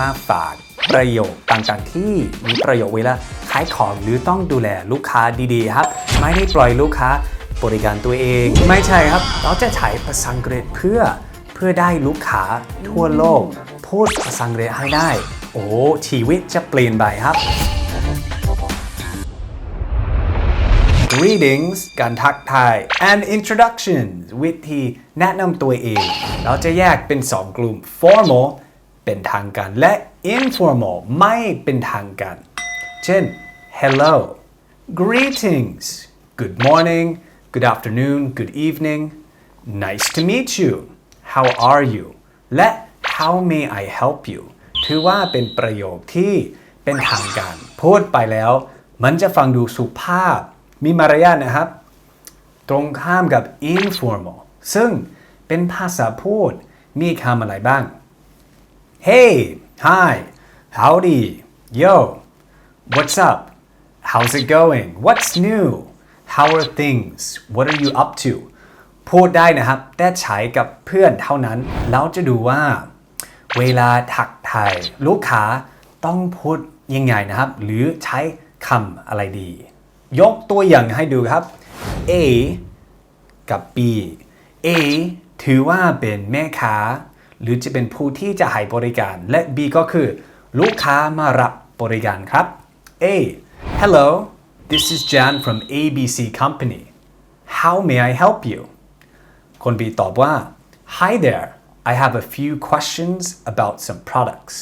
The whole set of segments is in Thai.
มาฝากประโยคต่างๆ ที่มีประโยชน์เวลาขายของหรือต้องดูแลลูกค้าดีๆครับ ไม่ได้ปล่อยลูกค้าบริการตัวเอง ไม่ใช่ครับ เราจะใช้ภาษาอังกฤษเพื่อเพื่อได้ลูกค้าทั่วโลก พูดภาษาอังกฤษให้ได้ โอ้ชีวิตจะเปลี่ยนไปครับ greetings การทักทาย and introductions วิธีแนะนำตัวเอง เราจะแยกเป็น 2 กลุ่ม formal เป็นทางการ และ informal ไม่เป็นทางการ เช่น hello greetings good morning good afternoon good evening nice to meet you how are you และ how may I help you ถือว่าเป็นประโยคที่เป็นทางการ พูดไปแล้ว มันจะฟังดูสุภาพ มีมารยาทนะครับ ตรงข้ามกับ informal ซึ่งเป็นภาษาพูด มีคำอะไรบ้าง Hey hi howdy yo what's up how's it going what's new how are things what are you up to พูดได้นะครับ แต่ใช้กับเพื่อนเท่านั้น แล้วจะดูว่า เวลาทักทายลูกค้าต้องพูดยังไงนะครับ หรือใช้คำอะไรดี ยกตัวอย่างให้ดูครับ A กับ B A ถือว่าเป็นแม่ค้า หรือจะเป็นผู้ที่จะให้บริการ และ B ก็คือ ลูกค้ามารับบริการครับ A Hello this is Jan from ABC Company how may I help you คน B ตอบว่า Hi there I have a few questions about some products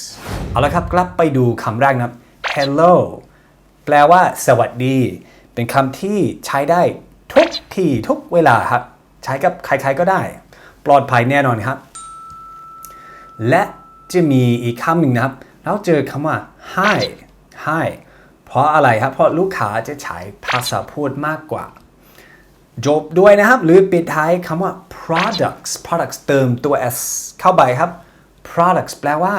เอาละครับกลับไปดูคำแรกนะครับ Hello แปลว่า สวัสดี เป็นคำที่ใช้ได้ทุกที่ทุกเวลาครับ ใช้กับใครๆก็ได้ ปลอดภัยแน่นอนครับ และจะมีอีกคำหนึ่งนะครับเราเจอคำว่า hi hi เพราะอะไรครับ เพราะลูกค้าจะใช้ภาษาพูดมากกว่า จบด้วยนะครับ หรือปิดท้ายคำว่า products products เติมตัว s เข้าไปครับ products แปลว่า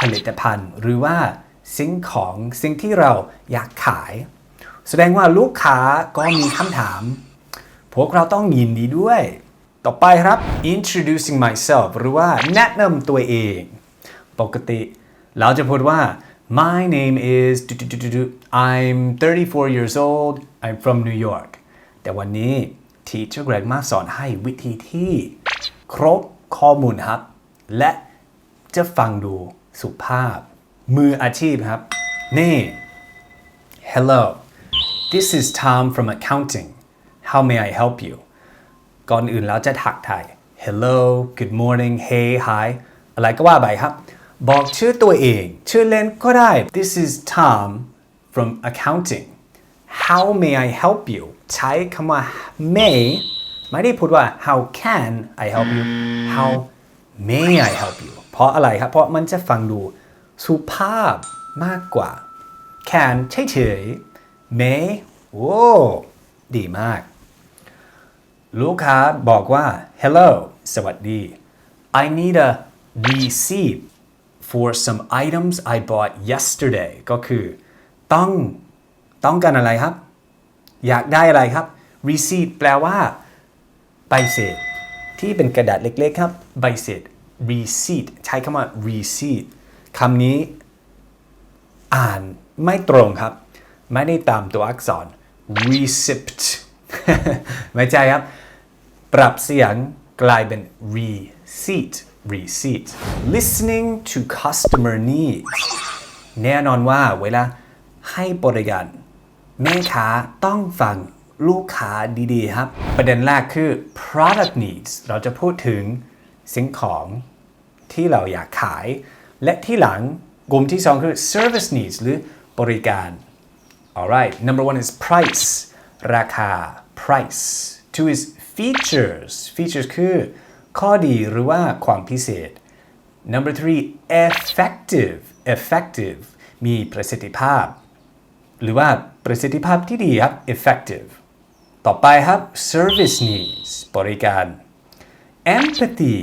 ผลิตภัณฑ์ หรือว่าสิ่งของสิ่งที่เราอยากขาย แสดงว่าลูกค้าก็มีคำถาม พวกเราต้องยินดีด้วย ต่อไปครับ introducing myself หรือว่าแนะนำตัวเอง ปกติ เราจะพูดว่า my name is I'm 34 years old I'm from New York แต่วันนี้ Teacher Greg มาสอนให้วิธีที่ครบข้อมูลครับ และจะฟังดูสุภาพ มืออาชีพครับ นี่ Hello this is Tom from accounting how may I help you ก่อนอื่นแล้วจะถักไทาย Hello good morning hey hi อะไรก็ว่าไปครับ บอกชื่อตัวเอง ชื่อเล่นก็ได้ This is Tom from accounting How may I help you ใช้คำว่า may ไม่ได้พูดว่า How can I help you How may I help you เพราะอะไรครับ เพราะมันจะฟังดูสุภาพมากกว่า can เฉยๆ may โอ้ดีมาก ลูกค้าบอกว่า hello สวัสดี I need a receipt for some items I bought yesterday ก็คือต้องต้องการอะไรครับ อยากได้อะไรครับ receipt แปลว่า ใบเสร็จที่เป็นกระดาษเล็กๆครับ ใบเสร็จ receipt ใช้คำว่า receipt คำนี้ อ่านไม่ตรงครับ ไม่ได้ตามตัวอักษร receipt ไม่ใช่ครับ ปรับเสียงกลายเป็น receipt receipt listening to customer needs แน่นอนว่าเวลาให้บริการแม่ค้าต้องฟังลูกค้าดีๆครับ ประเด็นแรกคือ product needs เราจะพูดถึงสิ่งของที่เราอยากขาย และที่หลังกลุ่มที่สองคือ service needs หรือบริการ alright number one is price ราคา price two is features features คือข้อดีหรือว่าความพิเศษ number three effective effective มีประสิทธิภาพ หรือว่าประสิทธิภาพที่ดีครับ effective ต่อไปครับ service needs บริการ empathy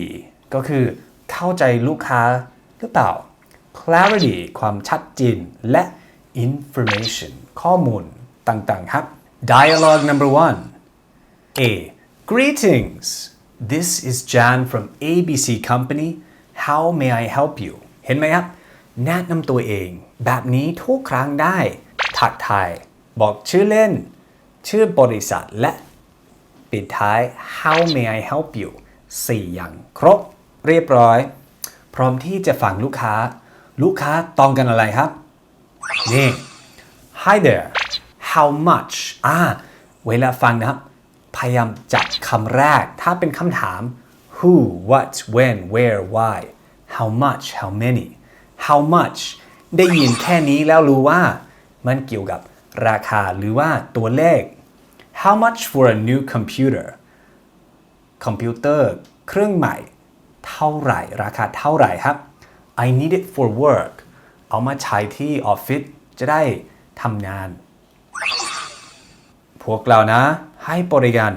ก็คือเข้าใจลูกค้าหรือเปล่า clarity ความชัดเจนและ information ข้อมูลต่างๆครับ dialogue number one A greetings this is Jan from ABC Company how may I help you เห็นไหมครับ แนะนำตัวเอง แบบนี้ทุกครั้งได้ ทักทาย บอกชื่อเล่น ชื่อบริษัทและปิดท้าย how may I help you สี่อย่างครบ เรียบร้อย พร้อมที่จะฟังลูกค้า ลูกค้าต้องกันอะไรครับ นี่ Hi there how much อ่าเวลาฟังนะครับ พยายามจับคำแรก ถ้าเป็นคำถาม who what when where why how much how many how much ได้ยินแค่นี้แล้วรู้ว่า มันเกี่ยวกับราคาหรือว่าตัวเลข how much for a new computer คอมพิวเตอร์เครื่องใหม่ เท่าไหร่ ราคาเท่าไหร่ครับ I need it for work เอามาใช้ที่ออฟฟิศจะได้ทำงาน พวกเรานะ ให้บริการ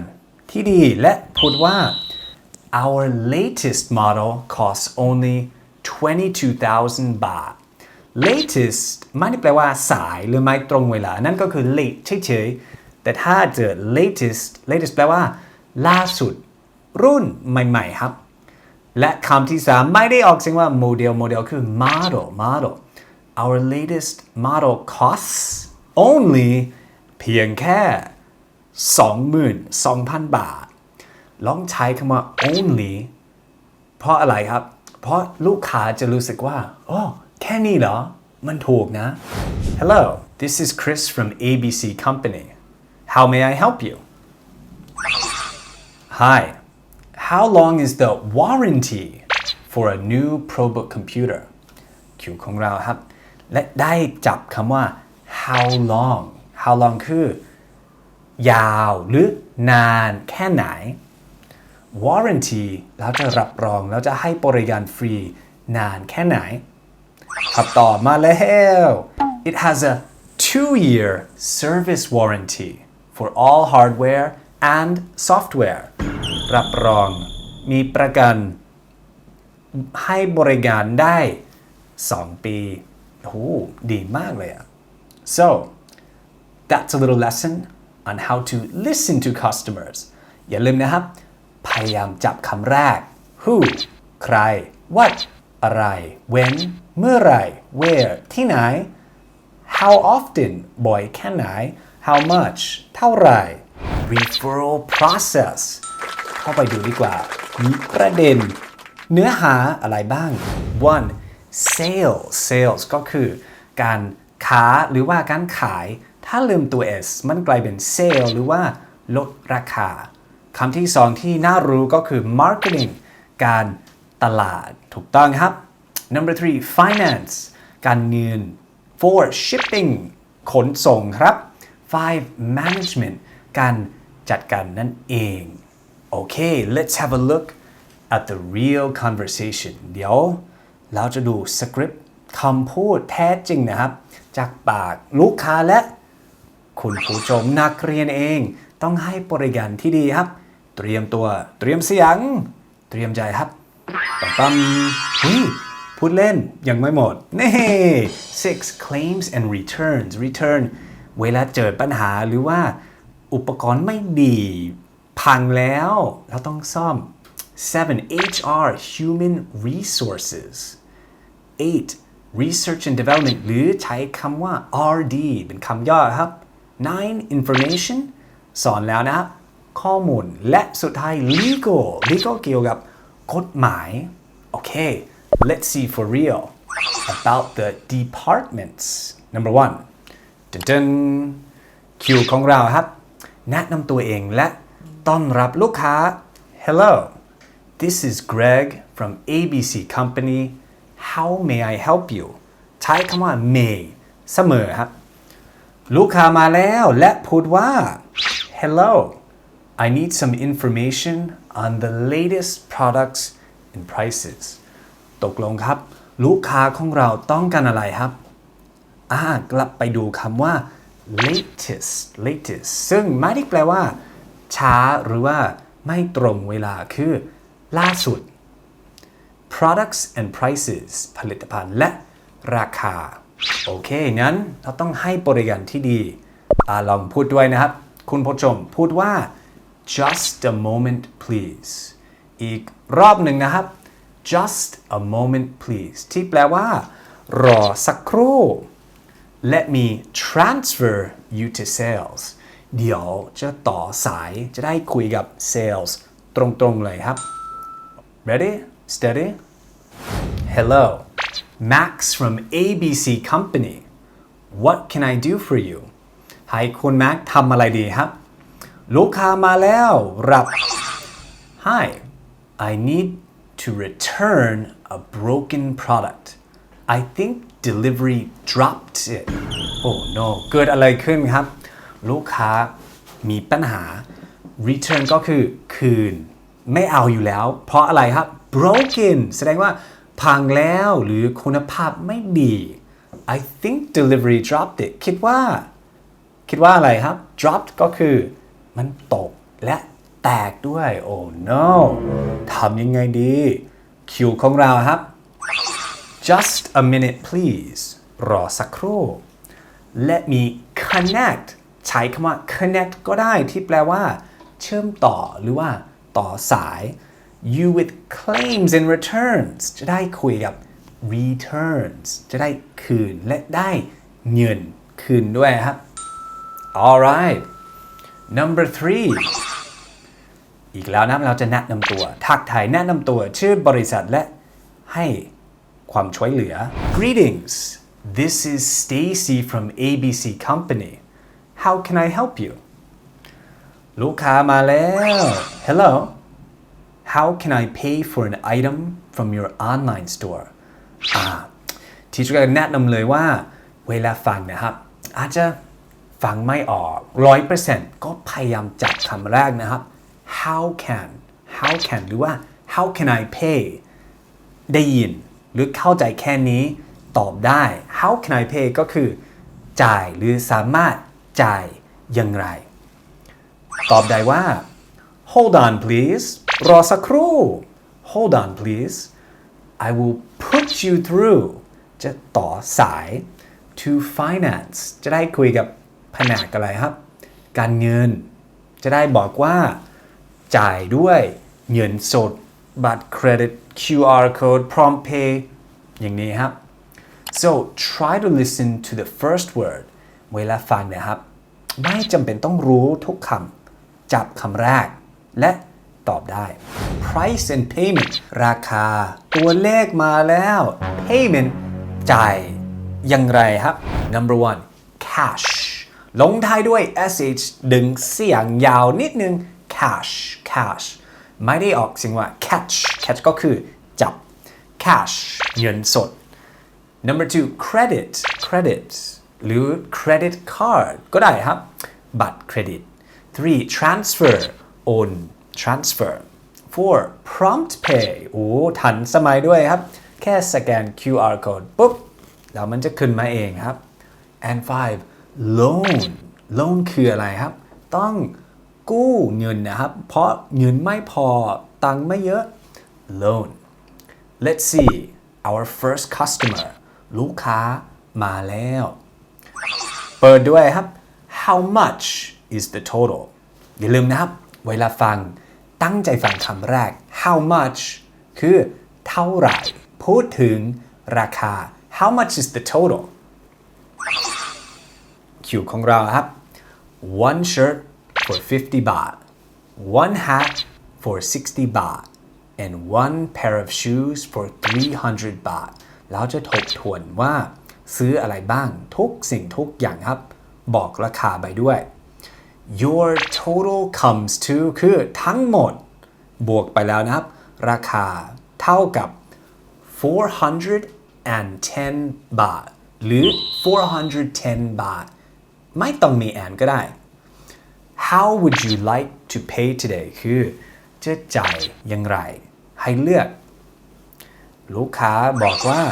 ที่ดีและพูดว่า our latest model costs only 22,000บาท latest ไม่ได้แปลว่าสายหรือไม่ตรงเวลา นั่นก็คือ late เฉยๆ แต่ถ้าเจอ latest latest แปลว่า ล่าสุด รุ่นใหม่ๆครับ และคำที่สามไม่ได้ออกเสียงว่าโมเดลโมเดลคือ model model our latest model costs only เพียงแค่ 22,000 บาท ลองใช้คำว่า only เพราะอะไรครับ เพราะลูกค้าจะรู้สึกว่าอ๋อแค่นี้เหรอ มันถูกนะ Hello this is Chris from ABC Company how may I help you Hi how long is the warranty for a new ProBook computer คิวของเราครับ และได้จับคำว่า how long how long คือ ยาวหรือนานแค่ไหน warranty แล้วจะรับรองแล้วจะให้บริการฟรีนานแค่ไหนคำตอบมาแล้ว it has a two year service warranty for all hardware and software รับรองมีประกัน ให้บริการได้ 2 ปีโอ้ดีมากเลยอะ so that's a little lesson on how to listen to customers อย่าลืมนะครับ พยายามจับคำแรก who ใคร what อะไร when เมื่อไร where ที่ไหน how often บ่อยแค่ไหน how much เท่าไหร่ referral process เข้าไปดูดีกว่า มีประเด็น เนื้อหาอะไรบ้าง one sales sales ก็คือการค้าหรือว่าการขาย ถ้าลืมตัว s มันกลายเป็น sale หรือว่าลดราคาคำที่สองที่น่ารู้ก็คือ marketing การตลาดถูกต้องครับ number three finance การเงิน four shipping ขนส่งครับ five management การจัดการนั่นเอง โอเค let's have a look at the real conversation เดี๋ยวเราจะดูสคริปต์คำพูดแท้จริงนะครับ จากปากลูกค้าและ คุณผู้ชมนักเรียนเอง ต้องให้บริการที่ดีครับ เตรียมตัว เตรียมเสียง เตรียมใจครับปั๊มปั๊มเฮ้ยพูดเล่นยังไม่หมด นี่ six claims and returns return เวลาเจอปัญหาหรือว่าอุปกรณ์ไม่ดี พังแล้วเราต้องซ่อม seven HR human resources 8 research and development หรือใช้คำว่า RD เป็นคำย่อครับ 9 information สอนแล้วนะครับข้อมูลและสุดท้าย legal legal เกี่ยวกับกฎหมาย โอเค let's see for real about the departments number one จนจนคิวของเราครับ แนะนำตัวเองและต้อนรับลูกค้า hello this is Greg from ABC Company how may I help you ใช้คำว่า may เสมอครับ ลูกค้ามาแล้วและพูดว่า hello I need some information on the latest products and prices ตกลงครับ ลูกค้าของเราต้องการอะไรครับอ่ากลับไปดูคำว่า latest latest ซึ่งไม่ได้แปลว่า ช้าหรือว่าไม่ตรงเวลาคือ ล่าสุด products and prices ผลิตภัณฑ์และราคา โอเค งั้นเราต้องให้บริการที่ดีอลองพูดด้วยนะครับ คุณผู้ชมพูดว่า just a moment please อีกรอบหนึ่งนะครับ just a moment please ที่แปลว่า รอสักครู่ let me transfer you to sales เดี๋ยวจะต่อสายจะได้คุยกับ sales ตรงๆเลยครับ ready steady hello Max from ABC Company what can I do for you ให้คุณแม็กทำอะไรดีครับ ลูกค้ามาแล้วรับ Hi I need to return a broken product I think delivery dropped it Oh no เกิดอะไรขึ้นครับ ลูกค้ามีปัญหา return ก็คือคืน ไม่เอาอยู่แล้ว เพราะอะไรครับ broken แสดงว่า พังแล้วหรือคุณภาพไม่ดี I think delivery dropped it คิดว่า คิดว่าอะไรครับ dropped ก็คือ มันตกและแตกด้วย oh no ทำยังไงดี คิวของเราครับ just a minute please รอสักครู่ let me connect ใช้คำว่า connect ก็ได้ที่แปลว่า เชื่อมต่อหรือว่าต่อสาย you with claims and returns จะได้คุยกับ returns จะได้คืนและได้เงินคืนด้วยครับ alright number three อีกแล้วนะเราจะแนะนำตัว ทักทายแนะนำตัว ชื่อบริษัทและให้ความช่วยเหลือ Greetings this is Stacy from ABC Company how can I help you ลูกค้ามาแล้ว Hello how can I pay for an item from your online store อ่าที่ช่วยแนะนำเลยว่าเวลาฟังนะครับ อาจจะฟังไม่ออกร้อยเปอร์เซ็นต์ก็พยายามจับคำแรกนะครับ how can how can หรือว่า how can I pay ได้ยิน หรือเข้าใจแค่นี้ตอบได้ how can I pay ก็คือ จ่ายหรือสามารถจ่ายอย่างไร ตอบได้ว่า hold on please รอสักครู่ hold on please I will put you through จะต่อสาย to finance จะได้คุยกับแผนกอะไรครับ การเงิน จะได้บอกว่า จ่ายด้วยเงินสด บัตรเครดิต QR code prompt pay อย่างนี้ครับ so try to listen to the first word เวลาฟังนะครับ ไม่จำเป็นต้องรู้ทุกคำจับคำแรก และ ตอบได้ price and payment ราคา ตัวเลขมาแล้ว payment จ่ายอย่างไรครับ number one cash ลงท้ายด้วย sh ดึงเสียงยาวนิดนึง cash cash ไม่ได้ออกเสียงว่า catch catch ก็คือจับ cash เงินสด number two credit credit หรือ credit card ก็ได้ครับ บัตรเครดิต three transfer โอน transfer four prompt pay โอ้ทันสมัยด้วยครับ แค่สแกน QR code ปุ๊บแล้วมันจะขึ้นมาเองครับ and five loan loan คืออะไรครับ ต้องกู้เงินนะครับ เพราะเงินไม่พอตังไม่เยอะ loan let's see our first customer ลูกค้ามาแล้ว เปิดด้วยครับ how much is the total อย่าลืมนะครับ เวลาฟัง ตั้งใจฟังคำแรก how much คือเท่าไหร่ พูดถึงราคา how much is the total คิวของเราครับ one shirt for 50 baht one hat for 60 baht and one pair of shoes for 300 baht แล้วจะทบทวนว่า ซื้ออะไรบ้างทุกสิ่งทุกอย่างครับ บอกราคาไปด้วย your total comes to คือทั้งหมด บวกไปแล้วนะครับ ราคาเท่ากับ 410 บาท หรือ 410 บาท ไม่ต้องมี and ก็ได้ How would you like to pay today คือจะจ่ายอย่างไร ให้เลือก ลูกค้าบอกว่า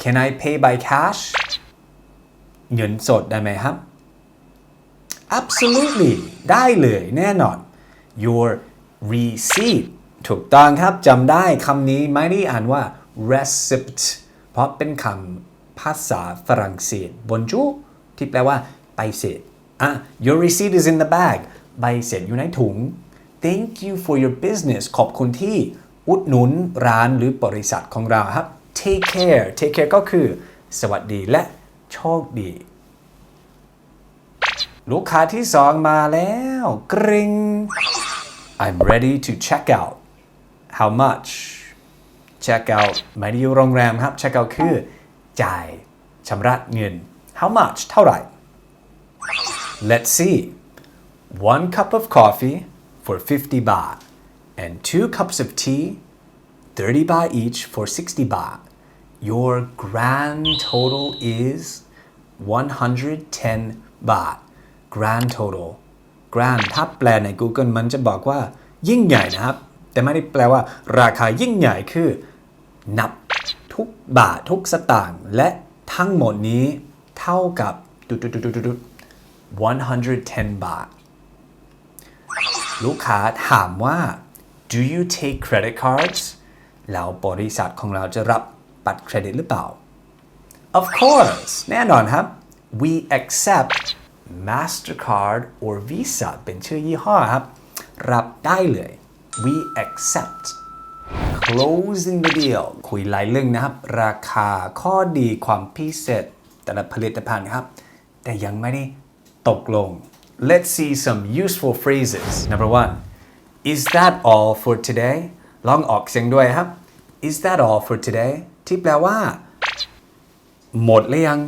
Can I pay by cash เงินสดได้ไหมครับ Absolutely ได้เลยแน่นอน Your receipt ถูกต้องครับจำได้คำนี้ไม่ได้อ่านว่า receipt เพราะเป็นคำภาษาฝรั่งเศสบนจูที่แปลว่าใบเสร็จอะ Your receipt is in the bag ใบเสร็จอยู่ในถุง Thank you for your business ขอบคุณที่อุดหนุนร้านหรือบริษัทของเราครับ take care take care ก็คือ สวัสดีและโชคดี ลูกค้าที่สองมาแล้วกริง I'm ready to check out how much check out ไม่ได้อยู่โรงแรมครับ check out คือ จ่ายชำระเงิน how much เท่าไหร่ let's see one cup of coffee for 50 baht and two cups of tea 30 baht each for 60 baht your grand total is 110 baht Grand total grand ถ้าแปลใน Google มันจะบอกว่ายิ่งใหญ่นะครับ แต่ไม่ได้แปลว่า ราคายิ่งใหญ่คือ นับทุกบาททุกสตางค์และทั้งหมดนี้เท่ากับดุดุดุดุดุ110 บาท ลูกค้าถามว่า do you take credit cards แล้วบริษัทของเราจะรับบัตรเครดิตหรือเปล่า Of course แน่นอนครับ we accept Mastercard or Visa เป็นชื่อยี่ห้อครับ รับได้เลย we accept closing the deal คุยหลายเรื่องนะครับ ราคาข้อดีความพิเศษ แต่ละผลิตภัณฑ์ครับ แต่ยังไม่ได้ตกลง Let's see some useful phrases number one Is that all for today ลองออกเสียงด้วยครับ Is that all for today ที่แปลว่า หมดหรือยัง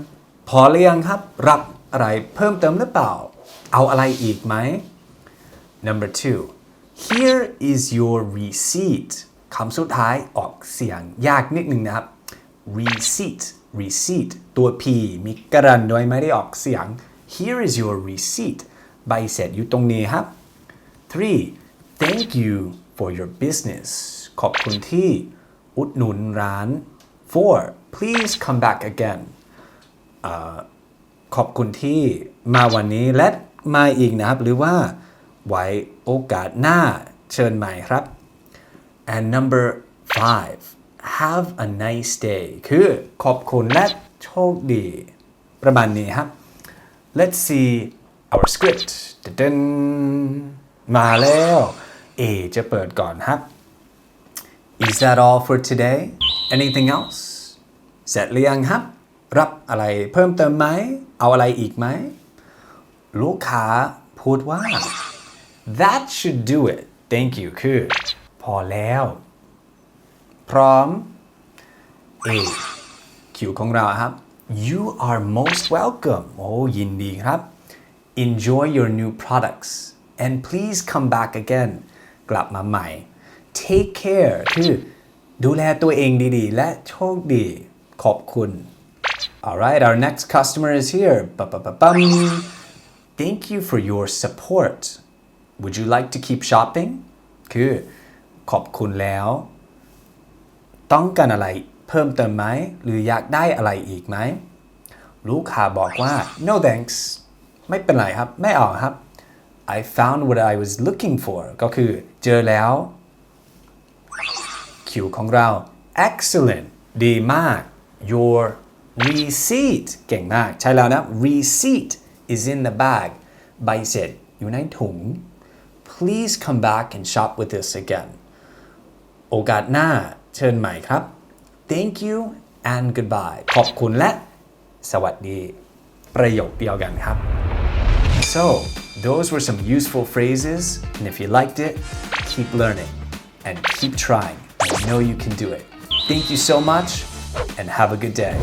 พอหรือยังครับ รับ อะไรเพิ่มเติมหรือเปล่า เอาอะไรอีกไหม Number two Here is your receipt คำสุดท้ายออกเสียงยากนิดนึงนะครับ receipt receipt ตัว P มีกระดันด้วยไม่ได้ออกเสียง Here is your receipt ใบเสร็จอยู่ตรงนี้ครับ three Thank you for your business ขอบคุณที่อุดหนุนร้าน four Please come back again ขอบคุณที่มาวันนี้และมาอีกนะครับ หรือว่าไว้โอกาสหน้าเชิญใหม่ครับ and number five have a nice day คือขอบคุณและโชคดี ประมาณนี้ครับ let's see our script ดนมาแล้ว A จะเปิดก่อนครับ Is that all for today anything else เสร็จหรือยังครับ รับอะไรเพิ่มเติมไหม เอาอะไรอีกไหม ลูกค้าพูดว่า that should do it thank you คือ พอแล้ว พร้อม A คิวของเราครับ you are most welcome โอ้ยินดีครับ enjoy your new products and please come back again กลับมาใหม่ take care คือดูแลตัวเองดีๆ และโชคดี ขอบคุณ alright our next customer is here Ba-ba-ba-bum. thank you for your support would you like to keep shopping คือขอบคุณแล้ว ต้องการอะไรเพิ่มเติมไหม หรืออยากได้อะไรอีกไหม ลูกค้าบอกว่า no thanks ไม่เป็นไรครับ ไม่เอาครับ I found what I was looking for ก็คือเจอแล้ว คิวของเรา excellent ดีมาก your receipt เก่งมาก ใช่แล้วนะ receipt is in the bag ใบเสร็จอยู่ในถุง please come back and shop with us again โอกาสหน้าเชิญใหม่ครับ thank you and goodbye ขอบคุณและสวัสดี ประโยคเดียวกันครับ So, those were some useful phrases, and if you liked it, keep learning and keep trying. I know you can do it. Thank you so much, and have a good day.